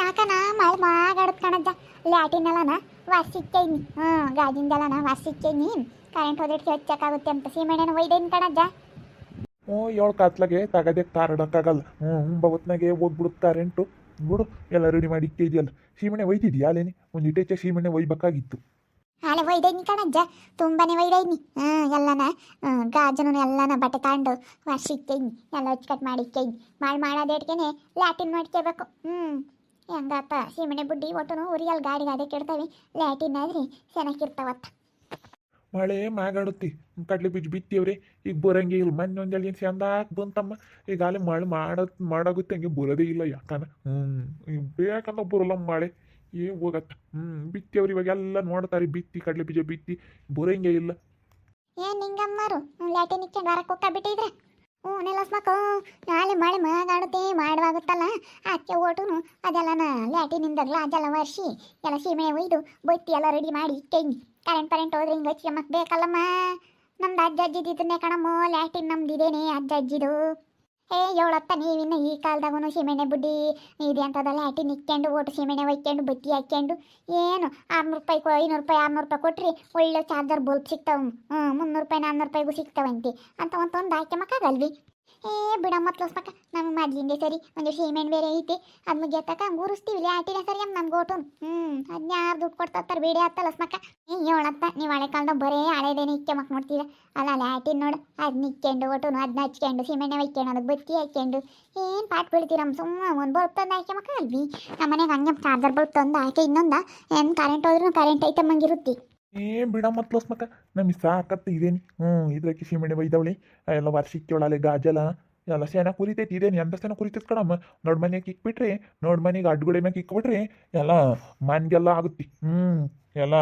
ಯಾಕನ ಮಳೆ ಮಾಗಾಡತ್ ಕಣಜ್ಜ ಲ್ಯಾಟಿನಲ್ಲನ ವಾಸಿಕ್ಕೈನಿ. ಹ್ಞೂ ಗಾಜಿಂದಲ್ಲನ ವಾಸಿಕ್ಕೈನಿ. ಕರೆಂಟ್ ಹೋದಿಟ್ಟು ಆಗುತ್ತೆ ಅಂತ ಸೀಮೆಣ್ಣೆನ ಒಯ್ದೇನಿ ಕಣಜ್ಜ ಹ್ಞೂ ಏಳು ಕತ್ಲಗೆ ತಗದಕ್ಕೆ ತಾರಡಕ್ಕಾಗಲ್ಲ ಹ್ಞೂ ಒಂಬತ್ನಾಗೆ ಹೋಗ್ಬಿಡುತ್ತೆ ಕರೆಂಟು ಬಿಡು ಎಲ್ಲ ರೆಡಿ ಮಾಡಿ ಇಟ್ಟಿದ್ಯಲ್ಲ ಸೀಮೆಣ್ಣೆ ಒಯ್ತಿದ್ಯಾ ಅಲ್ಲೇನಿ? ಒಂದು ಇಟೇಚೆ ಸೀಮೆಣ್ಣೆ ಒಯ್ಬೇಕಾಗಿತ್ತು. ಹಾಲೆ ಒಯ್ದೈನಿ ಕಣಜ್ಜ ತುಂಬಾನೇ ಒಯ್ದೈನಿ. ಹ್ಞೂ ಎಲ್ಲನ ಗಾಜನ ಎಲ್ಲನ ಬಟ್ಟೆ ತಗೊಂಡು ವಾಸಿಕ್ಕೈನಿ. ಎಲ್ಲ ಹಚ್ಕಟ್ ಮಾಡಿಕ್ಕೈನಿ. ಮಾಡಿ ಮಾಡೋದೇಟ್ಗೆನೆ ಲ್ಯಾಟಿನ್ ಮಾಡ್ಕೋಬೇಕು. ಹ್ಞೂ ಹೆಂಗಾತ ಸೀಮಣೆ ಬುಡ್ಡಿ ಒಟ್ಟನು ಉರಿಯಲ್ಲಿ ಗಾಡಿ ಗಾಡಿ ಕೆಡ್ತಾವೆ. ಲ್ಯಾಟಿನ್ ಆದ್ರೆ ಚೆನ್ನಾಗಿರ್ತಾವತ್ತ ಮಳೆ ಮಾಗಾಡುತ್ತಿ ಕಡ್ಲಿ ಬೀಜ ಬಿತ್ತಿವ್ರಿ. ಈಗ ಬರಂಗಿ ಇಲ್ಲ. ಮೊನ್ನೆ ಏನು ಚಂದಾಕ್ ಬಂತಮ್ಮ. ಈಗ ಅಲ್ಲಿ ಮಳೆ ಮಾಡತ್ ಮಾಡಾಗುತ್ತೆ ಹಂಗೆ ಬರೋದೇ ಇಲ್ಲ ಯಾಕನ? ಹ್ಞೂ ಬೇಕಂತ ಬರಲ್ಲ ಮಳೆ. ಏ ಹೋಗತ್ತ. ಹ್ಞೂ ಬಿತ್ತಿವ್ರಿ ಇವಾಗ ಎಲ್ಲ ನೋಡ್ತಾರೆ. ಬಿತ್ತಿ ಕಡ್ಲೆ ಬೀಜ ಬಿತ್ತಿ. ಬರಂಗೇ ಇಲ್ಲ. ಏನ್ ನಿಂಗಮ್ಮರು? ಲ್ಯಾಟಿನ್ ಇಕ್ಕೊಂಡು ವಾರಕ್ಕೆ ಹೋಗ್ತಾ ಬಿಟ್ಟಿದ್ರೆ? ಹ್ಞೂ ನೆಲಸ್ ಮಕ್ಕಳು ನಾಳೆ ಮಳೆ ಮಾಗಾಡುತ್ತೆ, ಮಾಡುವಾಗುತ್ತಲ್ಲ ಅಕ್ಕೆ ಓಟುನು, ಅದೆಲ್ಲನ ಲ್ಯಾಟಿನಿಂದ ಅದೆಲ್ಲ ವರ್ಷಿ ಎಲ್ಲ ಸೀಮೆ ಒಯ್ದು, ಬತ್ತಿ ಎಲ್ಲ ರೆಡಿ ಮಾಡಿ ಇಟ್ಟೇನಿ ಕರೆಂಟ್ ಪರೆಂಟ್ ಹೋದ್ರೆ ಹಿಂಗೆ ಅಮ್ಮಕ್ಕೆ ಬೇಕಲ್ಲಮ್ಮ? ನಮ್ದು ಅಜ್ಜ ಅಜ್ಜಿದಿದ್ದನ್ನೇ ಕಣಮ್ಮ, ಲ್ಯಾಟಿನ್ ನಮ್ದಿದೇನೆ ಅಜ್ಜ ಅಜ್ಜಿದು ಏ ಏಳತ್ತ ನೀವಿನ್ನ ಈ ಕಾಲದಾಗೂ ಸೀಮೆಣ್ಣೆ ಬುಡ್ಡಿ ಇದೆ ಅಂತದಲ್ಲ ಲ್ಯಾಟಿನ್ ನಿಕ್ಕೊಂಡು, ಓಟು ಸೀಮೆಣ್ಣೆ ಒಯ್ಕೊಂಡು ಬತ್ತಿ ಹಾಕ್ಕೊಂಡು, ಏನು ಆರ್ನೂರು ರೂಪಾಯಿ ಐನೂರು ರೂಪಾಯಿ, ಆರ್ನೂರು ರೂಪಾಯಿ ಕೊಟ್ರಿ ಒಳ್ಳೆ ಚಾರ್ಜರ್ ಬಲ್ಬ್ ಸಿಗ್ತಾವೆ. ಹ್ಞೂ ಮುನ್ನೂರು ರೂಪಾಯಿ ನಾನ್ನೂರು ರೂಪಾಯಿಗೂ ಸಿಗ್ತಾವಂತಿ. ಅಂತ ಒಂದು ಒಂದು ಹಾಕ್ಯಮಕ್ಕಾಗಲ್ವಿ ಏ ಬಿಡ ಮತ್ಲಸ್ಬೇಕ ನಮ್ಮ ಮೊದ್ಲಿಂದೆ ಸರಿ, ಒಂದು ಸೀಮೆಣ್ಣೆ ಬೇರೆ ಐತಿ. ಅದು ಮುಗಿಯತ್ತಕ ಗುರುಸ್ತೀವಿ ಆಟಿನ ಸರಿ, ಅಮ್ಮ, ನಮ್ಗೆ ಓಟು ಹ್ಞೂ ಅದನ್ನ ಯಾರು ದುಡ್ಡು ಕೊಡ್ತಾರ ಬೇಡಿ ಹತ್ತಲಸ್ಮಕ್ಕ ಏ ಹೇಳತ್ತ ನೀವು ಹಳೆ ಕಾಲದಾಗ ಬರೇ ಹಳೇದೇನೆ ಇಕ್ಕೆಮಕ್ ನೋಡ್ತೀರ. ಅಲ್ಲ ಅಲ್ಲ ಆಟಿನ ನೋಡು. ಅದನ್ನ ಇಕ್ಕೊಂಡು ಓಟು ಅದನ್ನ ಹಚ್ಕೊಂಡು ಸೀಮೆಣ್ಣೆ ಒಯ್ಕೊಂಡು ಅದಕ್ಕೆ ಬತ್ತಿ ಹಾಕ್ಕೊಂಡು ಏನು ಪಾಟ್ ಬೀಳ್ತೀರಮ್ಮ ಸುಮ್ಮನೆ ಒಂದು ಬಲ್ಬ್ ತಂದು ಹಾಕ್ಯಮಕ್ಕಲ್ವಿ ನಮ್ಮ ಮನೆಗೆ ಹಂಗೆ ಚಾರ್ಜರ್ ಬಲ್ಬ್ ತಂದು ಹಾಕಿ ಇನ್ನೊಂದ. ಏನು ಕರೆಂಟ್ ಹೋದ್ರೂ ಕರೆಂಟ್ ಐತಮ್ಮಂಗಿರುತ್ತಿ ಏ ಬಿಡ ಮತ್ಲಸ್ ಮಕ್ಕ ನಮಗೆ ಸಾಕತ್ತ ಇದೇನಿ ಹ್ಞೂ ಕಿಶಿ ಮಣಿ ಬೈದವಳಿ ಎಲ್ಲ ವರ್ಷಕ್ಕೆಳಲೆ ಗಾಜಲ, ಎಲ್ಲ ಸೇನ ಕುರಿತೈತಿ ಇದೇನಿ ಎಂತ ಸೇನ ಕುರಿತೈತಿ ಕಣಮ್ಮ ನೋಡ್ ಮನೆಗೆ ಇಕ್ಬಿಟ್ರಿ ನೋಡ್ ಮನೆಗೆ ಅಡ್ಗುಡೆ ಮ್ಯಾಗೆ ಇಕ್ಬಿಟ್ರಿ ಎಲ್ಲ ಮನ್ಗೆಲ್ಲ ಆಗುತ್ತಿ. ಹ್ಞೂ ಎಲ್ಲ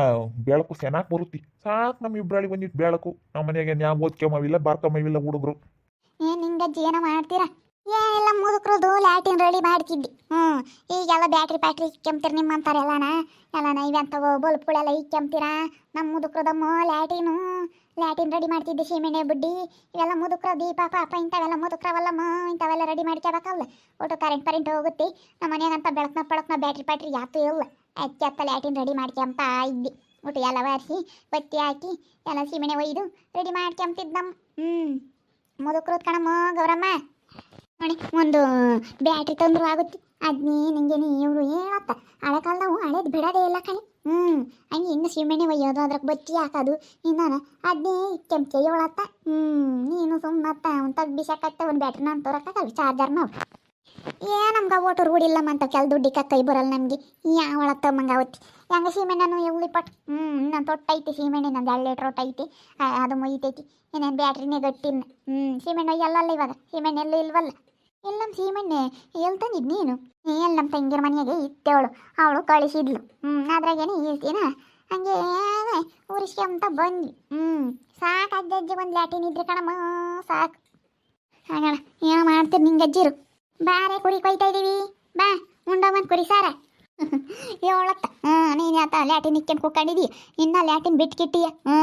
ಬೆಳಕು ಸೆನಾಕ್ ಬರುತ್ತಿ. ಸಾಕು ನಮ್ಮ ಇಬ್ಬರಾಳಿ ಬಂದಿತ್ತು ಬೆಳಕು. ನಮ್ಮ ಮನೆಗೆ ನ್ಯಾಗ ಓದ್ಕೊಂಬವಿಲ್ಲ ಬಾರ್ಕೊಂಬವಿಲ್ಲ ಹುಡುಗರು. ಏನು ಹಿಂಗೆ ಜೀವನ ಮಾಡ್ತೀರಾ? ಏನೆಲ್ಲ ಮುದುಕ್ರದು ಲ್ಯಾಟಿನ್ ರೆಡಿ ಮಾಡ್ತಿದ್ದಿ? ಹ್ಞೂ ಈಗೆಲ್ಲ ಬ್ಯಾಟ್ರಿ ಪ್ಯಾಟ್ರಿ ಇಕ್ಕೆಂಬ್ತೀರ ನಿಮ್ಮಂತಾರೆ ಎಲ್ಲನ? ಎಲ್ಲನ ಇವಂತವು ಬಲ್ಪ್ಗಳೆಲ್ಲ ಇಕ್ಕೆಂಬ್ತೀರಾ ನಮ್ಮ ಮುದುಕ್ರದಮ್ಮ ಲ್ಯಾಟಿನು, ಲ್ಯಾಟಿನ್ ರೆಡಿ ಮಾಡ್ತಿದ್ದೆ ಸೀಮೆಣ್ಣೆ ಬುಡ್ಡಿ? ಇವೆಲ್ಲ ಮುದುಕ್ರ ದೀಪ, ಪಾಪ, ಇಂಥವೆಲ್ಲ ಮುದುಕ್ರವಲ್ಲಮ್ಮ, ಇಂಥವೆಲ್ಲ ರೆಡಿ ಮಾಡ್ಕೋಬೇಕಲ್ಲ ಒಟ್ಟು ಕರೆಂಟ್ ಕರೆಂಟ್ ಹೋಗುತ್ತೆ. ನಮ್ಮ ಮನೆಯಾಗಂತ ಬೆಳಕ್ನ ಪಳಕ್ನ ಬ್ಯಾಟ್ರಿ ಪ್ಯಾಟ್ರಿ ಯಾತು ಇಲ್ಲ. ಅಚ್ಚ ಅತ್ತ ಲ್ಯಾಟಿನ್ ರೆಡಿ ಮಾಡ್ಕೊಂತ ಇದ್ದಿ. ಒಟ್ಟು ಎಲ್ಲ ಒರೆಸಿ ಬತ್ತಿ ಹಾಕಿ, ಎಲ್ಲ ಸೀಮೆಣ್ಣೆ ಒಯ್ದು ರೆಡಿ ಮಾಡ್ಕೊಂತಿದ್ದಮ್ಮ ಹ್ಞೂ ಮುದುಕ್ರದ್ ಕಣಮ್ಮ ಗೌರಮ್ಮ. ನೋಡಿ, ಒಂದು ಬ್ಯಾಟ್ರಿ ತಂದ್ರು ಆಗುತ್ತೆ. ಅದ್ನೇ ನಿಂಗೆ ಇವರು ಹೇಳತ್ತ ಹಳೆ ಕಾಲದವು, ಹಳೇದು ಬಿಡೋದೇ ಇಲ್ಲ ಕಣಿ. ಹ್ಞೂ ಹಂಗೆ ಇನ್ನು ಸೀಮೆಣ್ಣೆ ಒಯ್ಯೋದು ಅದ್ರಾಗ ಬಚ್ಚಿ ಹಾಕೋದು, ಇನ್ನಾನ? ಅದ್ನೇ ಕೆಂಪೆ ಹೇಳತ್ತ ಹ್ಞೂ ನೀನು ಸುಮ್ಮತ್ತ ಒಂದು ತಗ್ ಬಿಸಾಕತ್ತೆ, ಒಂದು ಬ್ಯಾಟ್ರಿ ಅಂತ ತೋರಕ್ಕಾಗಲ್ಲ ಚಾರ್ಜರ್ ನಾವು ಏ, ನಮ್ಗೆ ಓಟು ರೂಢಿಲ್ಲಮ್ಮ ಅಂತ ಕೆಲ ದುಡ್ಡಿಕ್ಕ ಕೈ ಬರಲ್ಲ ನಮಗೆ. ಯಾವಳ ಮಂಗ ಅವತ್ತಿ. ಹೆಂಗೆ ಸೀಮೆಣ್ಣೆನು ಎವ್ಳಿ ಪಟ್? ಹ್ಞೂ ನನ್ನ ತೊಟ್ಟೈತಿ ಸೀಮೆಣ್ಣೆ ನಂದು ಎರಡು ಲೀಟ್ರ್ ಒಟ್ಟೈತಿ ಅದು ಬ್ಯಾಟರಿ ಇನ್ನೇನು ಬ್ಯಾಟ್ರಿನೇ ಗಟ್ಟಿನ? ಹ್ಞೂ ಸೀಮೆಣ್ಣೆ ಎಲ್ಲಲ್ಲ ಇವಾಗ? ಸೀಮೆಣ್ಣೆ ಎಲ್ಲೂ ಇಲ್ವಲ್ಲ? ಎಲ್ಲ ನಮ್ಮ ಸೀಮೆಣ್ಣೆ ಎಲ್ಲಿ ತಂದಿದ್ದು ನೀನು? ಎಲ್ಲ ನಮ್ಮ ತಂಗಿರ ಮನೆಯಾಗೆ ಇತ್ತೇವಳು ಅವಳು ಕಳಿಸಿದ್ಲು. ಹ್ಞೂ ಅದ್ರಾಗೇನೆ ಇರ್ತೀನ ಹಂಗೆ ಉರಿಸ್ಕೊಂತ ಬಂದ್ವಿ. ಹ್ಞೂ ಸಾಕು ಅಜ್ಜ ಅಜ್ಜಿ ಒಂದು ಲ್ಯಾಟಿನ್ ಇದ್ರೆ ಕಣಮ್ಮ, ಸಾಕು. ಹಾಗಣ ಏನೋ ಮಾಡ್ತೀರಿ ನಿಂಗೆ ಅಜ್ಜಿರು? ಬಾರೆ ಕುರಿ ಕೊಯ್ತಾ ಇದ್ದೀವಿ ಬಾ, ಉಂಡ ಉಂಡವನ್ ಕುರಿ ಸಾರ. ಏಳತ್ತ ಹ್ಞೂ ನೀನು ಆತ ಲ್ಯಾಟಿನ್ ಇಕ್ಕೊಂಡು ಕುಕ್ಕೊಂಡಿದ್ದೀಯ ಇನ್ನ ಲ್ಯಾಟಿನ್ ಬಿಟ್ಕಿಟ್ಟಿಯ? ಹ್ಞೂ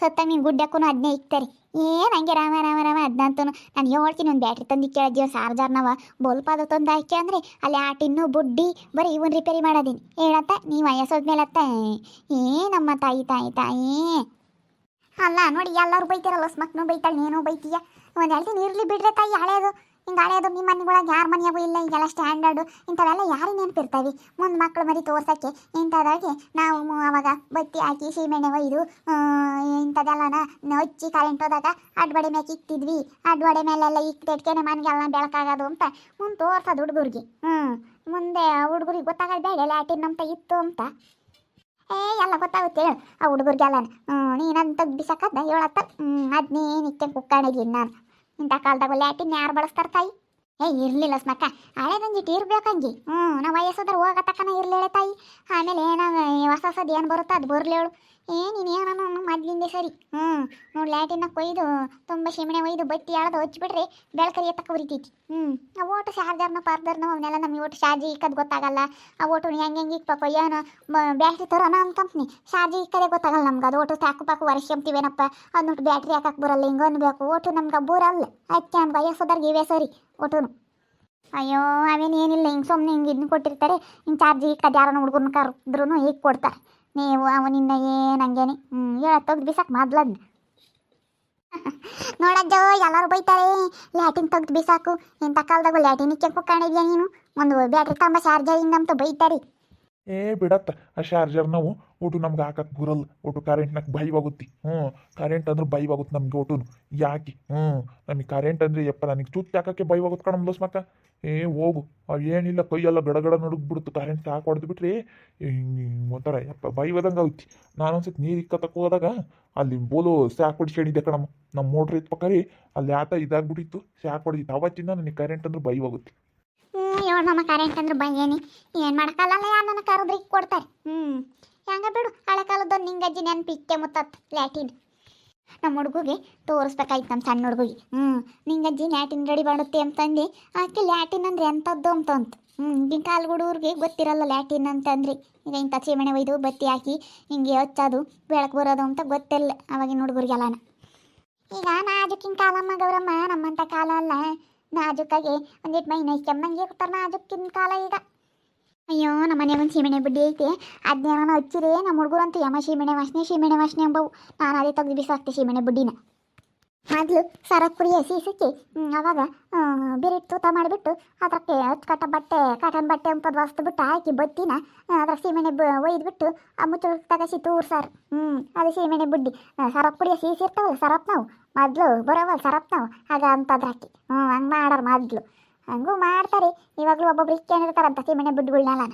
ಸತ್ತ ಮೀನು ಗುಡ್ಡಕ್ಕೂ ಅದನ್ನೇ ಇಕ್ತಾರೆ. ಏನು ಹಂಗೆ ರಾಮ ರಾಮ ರಾಮ ಅದಂತೂ ನಾನು ಹೇಳ್ತೀನಿ ಒಂದು ಬ್ಯಾಟ್ರಿ ತಂದು ಕೇಳಿದ್ಯೋ ಚಾರ್ಜರ್ನವ ಬಲ್ಪ್ ಅದು ತಂದು ಹಾಕಿ ಅಂದರೆ ಅಲ್ಲಿ ಆಟಿನ್ನು ಬುಡ್ಡಿ ಬರೀ ಇವನ್ ರಿಪೇರಿ ಮಾಡೋದೀನಿ. ಹೇಳತ್ತ ನೀವು ವಯಸ್ಸೋದ್ಮೇಲೆ ಅತ್ತ ನಮ್ಮ ತಾಯಿ ತಾಯಿ ತಾಯಿ. ಅಲ್ಲ, ನೋಡಿ, ಎಲ್ಲರೂ ಬೈತಾರಲ್ಲ ಸ್ಮಕ್ನು ಬೈತಾಳೆ, ನೀನು ಬೈತೀಯ? ಒಂದು ಹೇಳ್ತೀನಿ ಇರಲಿ ಬಿಡ್ರೆ ತಾಯಿ ಹಳೆಯದು ಹಿಂಗೆ ಹಳೆಯದು ನಿಮ್ಮ ಮನೆಗೊಳಗೆ ಯಾರ ಮನೆಯಾಗೂ ಇಲ್ಲ, ಈಗೆಲ್ಲ ಸ್ಟ್ಯಾಂಡರ್ಡು ಇಂಥವೆಲ್ಲ ಯಾರು ನೆನಪಿರ್ತಾವೆ ಮುಂದೆ ಮಕ್ಕಳು ಮರಿ ತೋರ್ಸೋಕ್ಕೆ ಇಂಥದಾಗಿ ನಾವು ಅವಾಗ ಬತ್ತಿ ಹಾಕಿ, ಸೀಮೆಣ್ಣೆ ಒಯ್ದು ಇಂಥದ್ದೆಲ್ಲನ ಹಚ್ಚಿ ಕರೆಂಟ್ ಹೋದಾಗ ಅಡ್ಬಡೆ ಮೇಲೆ ಇಕ್ತಿದ್ವಿ. ಅಡ್ಬಡೆ ಮೇಲೆಲ್ಲ ಇಕ್ತಿಟ್ಕೆನೆ ಮನೆಗೆಲ್ಲ ಬೆಳಕಾಗೋದು ಅಂತ ಮುಂದೆ ತೋರ್ಸೋದು ಹುಡುಗರಿಗೆ. ಹ್ಞೂ ಮುಂದೆ ಹುಡುಗರಿಗೆ ಗೊತ್ತಾಗೋದು ಬೇಡ ಲ್ಯಾಟಿನ್ ಇತ್ತು ಅಂತ. ಏ, ಎಲ್ಲ ಗೊತ್ತಾಗುತ್ತೆ ಹೇಳು. ಆ ಹುಡುಗರಿಗೆಲ್ಲ ನೀನಂತ ಬಿಸಕದ್ದ ಹೇಳತ್ತ? ಹ್ಞೂ ಅದನ್ನೇನು ನಿತ್ಯ ಕುಕ್ಕಾಣಿದ್ದೀನಿ ನಾನು ಇಂಥ ಕಾಲದಾಗ ಲ್ಯಾಟಿನ್ ಯಾರು ಬಳಸ್ತಾರ ತಾಯಿ? ಏ, ಇರ್ಲಿಲ್ಲ ಸ್ಮಕ್ಕ ಹಳೇದಂಜಿಟ್ಟು ಇರ್ಬೇಕಂಗಿ ಹ್ಞೂ ನಾವು ವಯಸ್ಸದ್ರ ಹೋಗತಕ್ಕನ ಇರ್ಲೇಳೆ ತಾಯಿ. ಆಮೇಲೆ ಏನಾಗ ಹೊಸ ಹೊಸದು ಏನು ಬರುತ್ತೋ ಅದು ಬರಲೇಳು ಏ, ನೀನು ಏನೋ ಮೊದ್ಲಿಂದೆ ಸರಿ. ಹ್ಞೂ ನೋಡಿ ಲ್ಯಾಟಿನ ಕೊಯ್ದು, ತುಂಬ ಶಿಮಣೆ ಒಯ್ದು, ಬತ್ತಿ ಎಳ್ದು ಹಚ್ಬಿಟ್ರೆ ಬೆಳಕರಿ ತಕ್ಕ ಉರಿತೈತಿ. ಹ್ಞೂ ಆ ಓಟು ಚಾರ್ಜರ್ನ ಪಾರ್ಜರ್ನ ಅವನ್ನೆಲ್ಲ ನಮಗೆ ಒಟ್ಟು ಶಾರ್ಜಿ ಇಕ್ಕದು ಗೊತ್ತಾಗಲ್ಲ. ಆ ಓಟು ಹೆಂಗೆ ಹೆಂಗೆ ಇಕ್ಬೇಕು, ಏನೋ ಬ್ಯಾಟ್ರಿ ತರೋಣ ಕಂಪ್ನಿ ಶಾರ್ಜಿ ಇಕ್ಕದೆ ಗೊತ್ತಾಗಲ್ಲ ನಮ್ಗೆ, ಅದು ಒಟ್ಟು ಸಾಕು ಪಾಕು ವರ್ಷಂತೀವೇನಪ್ಪ ಅದು ನೋಡಿ ಬ್ಯಾಟ್ರಿ ಹಾಕಕ್ಕೆ ಬರಲ್ಲ, ಹಿಂಗೆ ಅನ್ಬೇಕು. ಓಟು ನಮ್ಗೆ ಬೂರಲ್ಲ. ಅದಕ್ಕೆ ನಮ್ಗೆ ವಯಸ್ಸೋದ್ರಿಗೆ ಇವೇ ಸರಿ, ಒಟ್ಟುನು. ಅಯ್ಯೋ ಅವೇನೇನಿಲ್ಲ ಹಿಂಗೆ ಸುಮ್ಮನೆ ಹಿಂಗೆ ಇದನ್ನ ಕೊಟ್ಟಿರ್ತಾರೆ. ಹಿಂಗೆ ಚಾರ್ಜ್ ಇಕ್ಕದು ಯಾರನ್ನ ಹುಡುಗನ ಕರೆದ್ರು ಈಗ ಕೊಡ್ತಾರೆ. ನೀವು ಅವನಿಂದ ಏನಂಗೇನೆ ಹ್ಞೂ ಹೇಳ ತೆಗ್ದು ಬಿಸಾಕ್ ಮೊದ್ಲದ್ನ. ನೋಡಜ್ಜೋ ಎಲ್ಲರೂ ಬೈತಾರೆ, ಲ್ಯಾಟಿನ್ ತೆಗ್ದು ಬಿಸಾಕು. ಇಂಥ ಕಾಲದಾಗ ಲ್ಯಾಟಿನ್ ಇಕ್ಕಕ್ಕೆ ಹೋಗ್ಕೊಂಡಿದ್ಯಾ ನೀನು? ಒಂದು ಬ್ಯಾಟ್ರಿ ತಂಬ ಚಾರ್ಜರಿಂದ ಅಂತ ಬೈತಾರೆ. ಏ ಬಿಡತ್ತ, ಆ ಚಾರ್ಜರ್ ನಾವು ಒಟ್ಟು ನಮ್ಗೆ ಹಾಕಕ್ಕೆ ಬರಲ್ಲ. ಒಟ್ಟು ಕರೆಂಟ್ನಾಗ ಭಯವಾಗುತ್ತೆ ಹ್ಞೂ ಕರೆಂಟ್ ಅಂದ್ರೆ ಭಯವಾಗುತ್ತೆ ನಮ್ಗೆ ಒಟ್ಟು ಯಾಕೆ? ಹ್ಞೂ ನಮಗೆ ಕರೆಂಟ್ ಅಂದರೆ ಯಪ್ಪ, ನನಗೆ ಚುತ್ತಿ ಹಾಕಕ್ಕೆ ಭಯವಾಗುತ್ತೆ ಕಣ ಮಕ್ಕ ಏ, ಹೋಗು. ಅವು ಏನಿಲ್ಲ, ಕೈಯೆಲ್ಲ ಗಡಗಡ ನಡುಗ್ಬಿಡುತ್ತೆ. ಕರೆಂಟ್ ಸಾಕು ಹೊಡೆದು ಬಿಟ್ರೆ ಒಂಥರ ಯಪ್ಪ ಭಯವಾದಂಗೆ ಆಗುತ್ತೆ. ನಾನೊಂದ್ಸತಿ ನೀರು ಇಕ್ಕತ್ತಕ್ಕೆ ಹೋದಾಗ ಅಲ್ಲಿ ಬೋಲು ಸ್ಯಾಕ್ ಹೊಡಿಸ್ಕೊಂಡಿದ್ದೆ ಕಣಮ್ಮ ನಮ್ಮ ಮೋಟ್ರ್ ರೀ ಅಲ್ಲಿ ಆತ ಇದಾಗ್ಬಿಟ್ಟಿತ್ತು, ಸ್ಯಾಕ್ ಹೊಡೆದಿತ್ತು. ಅವತ್ತಿಂದ ನನಗೆ ಕರೆಂಟ್ ಅಂದ್ರೆ ಭಯವಾಗುತ್ತೆ ಇವ್ರು ನಮ್ಮ ಕರೆಂಟ್ ಅಂದ್ರೆ ಬೈಯೇನಿ ಏನು. ಮಾಡೋಕ್ಕಲ್ಲ ಯಾರನ್ನ ಕರೆದ್ರಿ ಕೊಡ್ತಾರೆ. ಹ್ಞೂ ಹೆಂಗ ಬಿಡು, ಹಳೆ ಕಾಲದ ನಿಂಗಜ್ಜಿ ನೆನಪಿಕ್ಕೆ ಮುತ್ತತ್, ಲ್ಯಾಟಿನ್. ನಮ್ಮ ಹುಡುಗಿಗೆ ತೋರಿಸ್ಬೇಕಾಯ್ತು ನಮ್ಮ ಸಣ್ಣ ಹುಡುಗಿಗೆ. ಹ್ಞೂ ನಿಂಗಜ್ಜಿ ಲ್ಯಾಟಿನ್ ರೆಡಿ ಮಾಡುತ್ತೆ ಅಂತಂದು ಆಕೆ ಲ್ಯಾಟಿನ್ ಅಂದ್ರೆ ಎಂಥದ್ದು ಅಂತ ಹ್ಞೂ ಈಗಿನ ಕಾಲ ಹುಡುಗರಿಗೆ ಗೊತ್ತಿರಲ್ಲ ಲ್ಯಾಟಿನ್ ಅಂತಂದ್ರಿ ಈಗ ಇಂಥ ಚೀಮಣೆ ಒಯ್ದು ಬತ್ತಿ ಹಾಕಿ ಹಿಂಗೆ ಹಚ್ಚೋದು, ಬೆಳಕು ಬರೋದು ಅಂತ ಗೊತ್ತಿಲ್ಲ ಅವಾಗಿನ ಹುಡುಗರಿಗೆಲ್ಲನ. ಈಗ ನಾಜುಕಿನ ಕಾಲಮ್ಮ ಗೌರಮ್ಮ ನಮ್ಮಂಥ ಕಾಲ ಅಲ್ಲ. ನಾಜುಕಾಗೆ ಒಂದಿಟ್ಟು ಮೈನ ಕೆಮ್ಮಂಗೆ ಕೊಟ್ಟಾರ ನಾಜುಕ್ಕಿನ ಕಾಲ ಈಗ. ಅಯ್ಯೋ, ನಮ್ಮ ಮನೆ ಒಂದು ಸೀಮೆಣೆ ಬುಡ್ಡಿ ಐತೆ. ಅದನ್ನೇನೋ ಹಚ್ಚಿರಿ ನಮ್ಮ ಹುಡುಗರಂತೂ ಯಮ ಸೀಮೆಣೆ, ವಾಸನೆ ಸೀಮೆಣೆ, ವಾಸನೆ ಎಂಬವು ನಾನು ಅದೇ ತೆಗೆದು ಬಿಸಾಕ್ತೆ ಸೀಮೆಣೆ ಬಡ್ಡಿನ. ಮೊದಲು ಸರ ಕುಡಿಯ ಸೀಸಕ್ಕೆ ಸಿಕ್ಕಿ ಅವಾಗ ಬೇರೆ ತೂತ ಮಾಡಿಬಿಟ್ಟು ಅದಕ್ಕೆ ಅಚ್ಚುಕಟ್ಟ ಬಟ್ಟೆ ಕಾಟನ್ ಬಟ್ಟೆ ಅಂಪದು ವಸ್ತು ಬಿಟ್ಟು ಹಾಕಿ ಬತ್ತಿನ ಅದ್ರ ಸೀಮೆಣೆ ಬ, ಒಯ್ದುಬಿಟ್ಟು ಆ ಮುಚ್ಚಳು ತಗಸಿ ತೂರ್ಸಾರು ಹ್ಞೂ ಅದು ಸೀಮೆಣ್ಣೆ ಬುಡ್ಡಿ. ಸರಪ್ ಕುಡಿಯೋ ಸೀಸ್ ಇರ್ತಾವಲ್ಲ ಸರಪ್ ಮೊದಲು ಬರೋವಲ್ಲ ಸರಪ್ ನಾವು ಆಗ ಅಂತದ್ದು ಹಾಕಿ ಹ್ಞೂ ಹಂಗೆ ಮಾಡೋರು ಮೊದಲು. ಹಂಗೂ ಮಾಡ್ತಾರೆ, ಇವಾಗಲೂ ಒಬ್ಬೊಬ್ರು ಇಕ್ಕೇನಿರ್ತಾರಂತ ಸೀಮೆಣ್ಣೆ ಬುಡ್ಡಿಗಳ್ನೆಲ್ಲ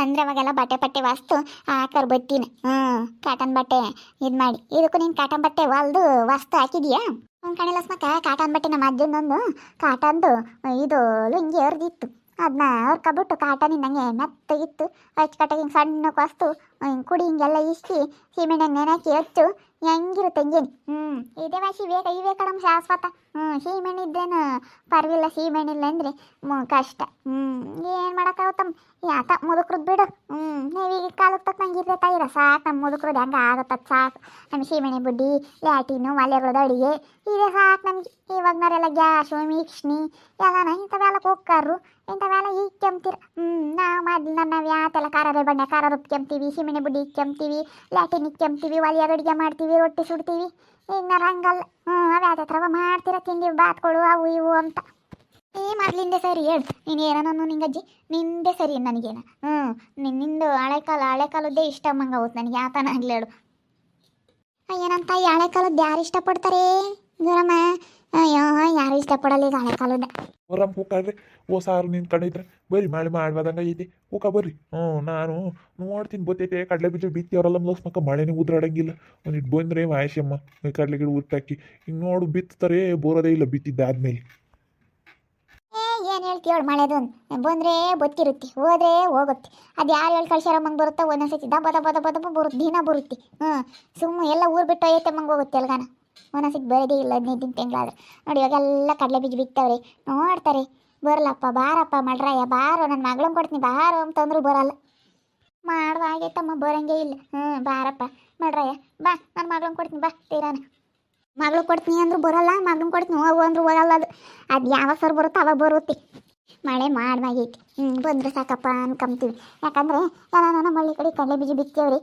ಅಂದ್ರೆ ಅವಾಗೆಲ್ಲ ಬಟ್ಟೆ ಪಟ್ಟೆ ವಸ್ತು ಹಾಕರ್ ಬತ್ತಿನ ಹ್ಞೂ, ಕಾಟನ್ ಬಟ್ಟೆ ಇದು ಮಾಡಿ. ಇದಕ್ಕೂ ನೀನು ಕಾಟನ್ ಬಟ್ಟೆ ಹೊಲ್ದು ವಸ್ತು ಹಾಕಿದೀಯಾ? ಹ್ಞೂ ಕಣಿಲ್ಲ ಕಾಟನ್ ಬಟ್ಟೆ ನಮ್ಮ ಅಜ್ಜನೊಂದು ಕಾಟನ್ದು, ಇದು ಲುಂಗಿ ಹರಿದಿತ್ತು ಅದನ್ನ ಹೊರ್ಕೊಬಿಟ್ಟು ಕಾಟನಿಂದ ಮೆತ್ತ ಇತ್ತು ಅಚ್ಚುಕಟ್ಟಾಗಿ ಹಿಂಗೆ ಸಣ್ಣ ವಸ್ತು ಹಿಂಗೆ ಕುಡಿ ಹಿಂಗೆಲ್ಲ ಇಸ್ಕಿ, ಸೀಮೆಣ್ಣೆ ನೆನಕಿ ಹಚ್ಚು ಹೆಂಗಿರುತ್ತೆ ಹಂಗೇನು? ಹ್ಞೂ ಇದೇ ವಾಸಿ ಬೇಗ ಇವೇ ಕಡಮ್ ಶಾಶ್ವತ ಹ್ಞೂ ಸೀಮೆಣ್ಣೆ ಇದ್ದೇನು? ಪರವಿಲ್ಲ, ಸೀಮೆಣ್ಣೆ ಇಲ್ಲ ಅಂದರೆ ಕಷ್ಟ. ಹ್ಞೂ ಏನು ಮಾಡೋಕ್ಕಾಗುತ್ತಮ್ಮ ಯಾತ ಮುದುಕ್ರದ್ದು ಬಿಡು. ಹ್ಞೂ ನೀವೀಗ ಕಾಲಕ್ಕೆ ತಕ್ಕಂಗೆ ಇರ್ಬೇಕು ಇರ ಸಾಕು ನಮ್ಮ ಮುದುಕ್ರದ್ದು ಹೆಂಗೆ ಆಗುತ್ತದು ಸಾಕು. ನಮ್ಮ ಸೀಮೆಣ್ಣೆ ಬುಡ್ಡಿ, ಲ್ಯಾಟಿನು ಮಲೆಗಳದ ಅಡಿಗೆ, ಇದೇ ಸಾಕು ನಮ್ಗೆ. ಇವಾಗ್ನವರೆಲ್ಲ ಗ್ಯಾಸು ಮಿಕ್ಸ್ನಿ ಎಲ್ಲನ ಇಂಥವೆಲ್ಲ ಕುಕ್ಕರು ಇಂಥವೆಲ್ಲ ಈಗ ಕೆಮ್ತೀರ? ಹ್ಞೂ ನಾವು ಮೊದ್ಲು ನಾವು ಯಾತೆಲ್ಲ ಖಾರದ ಬಣ್ಣ ಖಾರ ರುಬ್ಕೊಂತೀವಿ ಸೀಮೆಣ್ಣೆ ಬುಡ್ಡಿ ಕೆಮ್ತೀವಿ ಲ್ಯಾಟಿನ್ ಇಕ್ಕೊಂತೀವಿ ಒಲಿಯಾಗ ಅಡುಗೆ ಮಾಡ್ತೀವಿ, ರೊಟ್ಟಿ ಸುಡ್ತೀವಿ. ಈಗ ನರಂಗಲ್ಲ ಹಂಗಲ್ಲ ಹ್ಞೂ ಮಾಡ್ತೀರ ತಿಂಡಿ ಬಾತ್ಗಳು ಅವು ಇವು ಅಂತ. ಏ, ಮೊದ್ಲಿಂದೆ ಸರಿ ಹೇಳು. ನೀನು ಏನೋ ನಿಂಗಜ್ಜಿ? ನಿಂದೆ ಸರಿ ನನಗೇನ. ಹ್ಞೂ ನಿನ್ನಿಂದು ಹಳೆ ಕಾಲ ಹಳೆ ಕಾಲದ್ದೇ ಇಷ್ಟ ಅಮ್ಮಂಗೆ ನನಗೆ. ಯಾತನ ಆಗ್ಲಿ ಹೇಳು. ಏನಂತ ಈ ಹಳೆ ಕಾಲದ್ದು ಯಾರು ಇಷ್ಟಪಡ್ತಾರೆ? ಗುರಮ್ಮ ಅಯ್ಯೋ ಯಾರು ಇಷ್ಟಪಡಲ್ಲ ಈಗ ಹಳೆ ಕಾಲದ ಬರಮ್ ಹೋಗ್ರಿ ಓ ಸಾರು ನಿನ್ ಇದ್ರ ಬರಿ ಮಾಡಿ ಮಾಡ್ಬಾದಂಗ ಐತಿ. ಹೋಗ ಬರ್ರಿ. ಹ್ಞೂ ನಾನು ನೋಡ್ತೀನಿ ಗೊತ್ತೈತೆ ಕಡಲೆ ಬೀಜ ಬಿತ್ತಿ ಅವರೆಲ್ಲ ಮಲಸ್ ಮಕ್ಕ ಮಳೆನೇ ಉದ್ರಾಡಂಗಿಲ್ಲ. ಒಂದಿಟ್ಟು ಬಂದ್ರೆ ವಾಯಸಮ್ಮ ಕಡಲೆ ಗಿಡ ಉತ್ತಾಕಿ ಹಿಂಗೆ ನೋಡು ಬಿತ್ತಾರೆ ಬೋರೋದೇ ಇಲ್ಲ ಬಿತ್ತಿದ್ದಾದ್ಮೇಲೆ ಆದ್ಮೇಲೆ. ಏನು ಹೇಳ್ತಿ ಮಳೆದೊಂದು. ಮಳೆದು ಬತ್ತಿರುತ್ತೆ ಬಂದರೆ ಗೊತ್ತಿರುತ್ತೆ ಹೋದ್ರೆ ಹೋಗುತ್ತೆ. ಅದು ಯಾರು ಹೇಳಿ ಕಳ್ಸ್ಯಾರ ಮಂಗೆ ಬರುತ್ತೋ ಒಂದೊಂದ್ಸತಿ ದಬ್ಬ ದಬ್ಬ ದಬ್ಬ ದಬ್ಬ ಬರುತ್ತೆ ದಿನ ಬರುತ್ತೆ. ಹ್ಞೂ ಸುಮ್ಮನೆ ಎಲ್ಲ ಊರು ಬಿಟ್ಟು ಒಯ್ಯತ್ತೆ ಮಂಗೆ ಹೋಗುತ್ತೆ ಎಲ್ಗಾನ. ಒಂದೊಂದ್ಸತಿ ಬೆಳೆದೇ ಇಲ್ಲ ಹದಿನೈದು ದಿನ ತಿಂಗಳಾದ್ರೆ ನೋಡಿ ಇವಾಗೆಲ್ಲ ಕಡಲೆ ಬೀಜ ಬಿತ್ತವ್ರೆ. ನೋಡ್ತಾರೆ. ಬರಲಪ್ಪ, ಬಾರಪ್ಪ ಮಡ್ರಾಯ ಬಾರೋ ನನ್ನ ಮಗಳನ್ನ ಕೊಡ್ತೀನಿ. ಬಾರೋ ಅಂತಂದ್ರು ಬರಲ್ಲ. ಮಾಡುವ ಆಗೈತಮ್ಮ ಬರಂಗೇ ಇಲ್ಲ. ಹ್ಞೂ, ಬಾರಪ್ಪ. ಮಡ್ರಾಯ ಬಾ ನನ್ನ ಮಗಳನ್ನ ಕೊಡ್ತೀನಿ. ಬಾ, ತೀರಾನ. ಮಗಳು ಕೊಡ್ತೀನಿ ಅಂದ್ರು ಬರಲ್ಲ ಮಗಳನ್ನ ಕೊಡ್ತೀನಿ. ಹೋಗು ಅಂದ್ರು ಹೋಗಲ್ಲ ಅದು. ಅದು ಯಾವ ಸರ್ ಬರುತ್ತೆ ಅವಾಗ ಬರುತ್ತೆ. ಮಳೆ ಮಾಡುವಾಗೈತಿ. ಹ್ಞೂ ಬಂದ್ರೆ ಸಾಕಪ್ಪ ಅನ್ಕೊಂತೀವಿ ಯಾಕಂದರೆ ಎಲ್ಲ ಮಳೆ ಮಳ್ಳಿ ಕಡೆ ಕಡಲೆ ಬೀಜ ಬಿತ್ತೇವ್ರಿ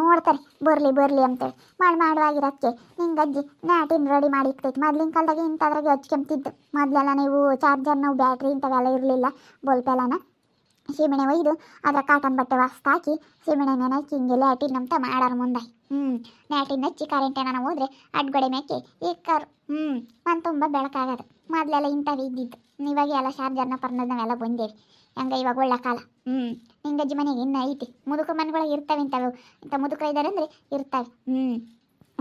ನೋಡ್ತಾರೆ, ಬರಲಿ ಬರಲಿ ಅಂತೇಳಿ. ಮಾಡಿ, ಮಾಡುವಾಗಿರೋಕ್ಕೆ ಹಿಂಗೆ ಅಜ್ಜಿ ನಾಟಿನ ರೆಡಿ ಮಾಡಿ ಇರ್ತೈತಿ ಮೊದ್ಲಿನ ಕಾಲದಾಗ ಇಂಥದ್ರಾಗೆ ಹಚ್ಕೊಂತಿದ್ದು ಮೊದಲೆಲ್ಲ ನೀವು ಚಾರ್ಜರ್ ನಾವು ಬ್ಯಾಟ್ರಿ ಇಂಥವೆಲ್ಲ ಇರಲಿಲ್ಲ ಬಲ್ಪೆಲ್ಲನ ಸೀಮೆಣ್ಣೆ ಒಯ್ದು ಅದರ ಕಾಟನ್ ಬಟ್ಟೆ ವಾಸ್ತು ಹಾಕಿ ಸೀಮೆಣ್ಣೆ ನೆನಕಿ ಹಿಂಗೆ ಲ್ಯಾಟಿನ್ ಅಂತ ಮಾಡಾರ ಮುಂದೆ ಹ್ಞೂ ಲ್ಯಾಟಿನ್ ಹಚ್ಚಿ ಕರೆಂಟ್ ಏನಾನ ಹೋದ್ರೆ ಅಡ್ಗಡೆ ಮೇಕೆ ಕರ್ ಹ್ಞೂ ಮನ್ ತುಂಬ ಬೆಳಕಾಗದು ಮೊದಲೆಲ್ಲ ಇಂಥವು ಇದ್ದಿದ್ದು ಇವಾಗ ಎಲ್ಲ ಶಾರ್ಜರ್ನ ಪರ್ನದ್ ಬಂದೇವಿ. ಹಂಗೆ ಇವಾಗ ಒಳ್ಳೆ ಕಾಲ. ಹ್ಞೂ ನಿಂಗಜ್ಜಿ ಮನೆಗೆ ಇನ್ನೂ ಐತಿ. ಮುದುಕ ಮನೆಗಳಿಗೆ ಇರ್ತವೆ ಇಂಥವು. ಇಂಥ ಮುದುಕ ಇದ್ದಾರೆ ಅಂದರೆ ಇರ್ತವೆ. ಹ್ಞೂ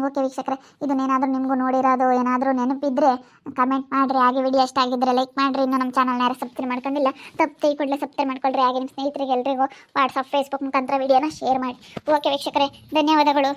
ಓಕೆ ವೀಕ್ಷಕರೇ, ಇದನ್ನೇನಾದರೂ ನಿಮಗೂ ನೋಡಿರೋದು, ಏನಾದರೂ ನೆನಪಿದ್ರೆ ಕಮೆಂಟ್ ಮಾಡಿರಿ. ಹಾಗೆ ವಿಡಿಯೋ ಇಷ್ಟ ಆಗಿದ್ರೆ ಲೈಕ್ ಮಾಡಿರಿ. ಇನ್ನೂ ನಮ್ಮ ಚಾನಲ್ನ ಯಾರು ಸಬ್ಸ್ಕ್ರೈಬ್ ಮಾಡ್ಕೊಂಡಿಲ್ಲ, ತಪ್ಪು ಕೂಡಲೇ ಸಬ್ಸ್ಕ್ರೈಬ್ ಮಾಡ್ಕೊಳ್ರಿ. ಹಾಗೆ ನಿಮ್ಮ ಸ್ನೇಹಿತರಿಗೆ ಎಲ್ರಿಗೂ ವಾಟ್ಸಪ್ ಫೇಸ್ಬುಕ್ ಮುಖಾಂತರ ವಿಡಿಯೋನ ಶೇರ್ ಮಾಡಿ ಓಕೆ ವೀಕ್ಷಕರೇ, ಧನ್ಯವಾದಗಳು.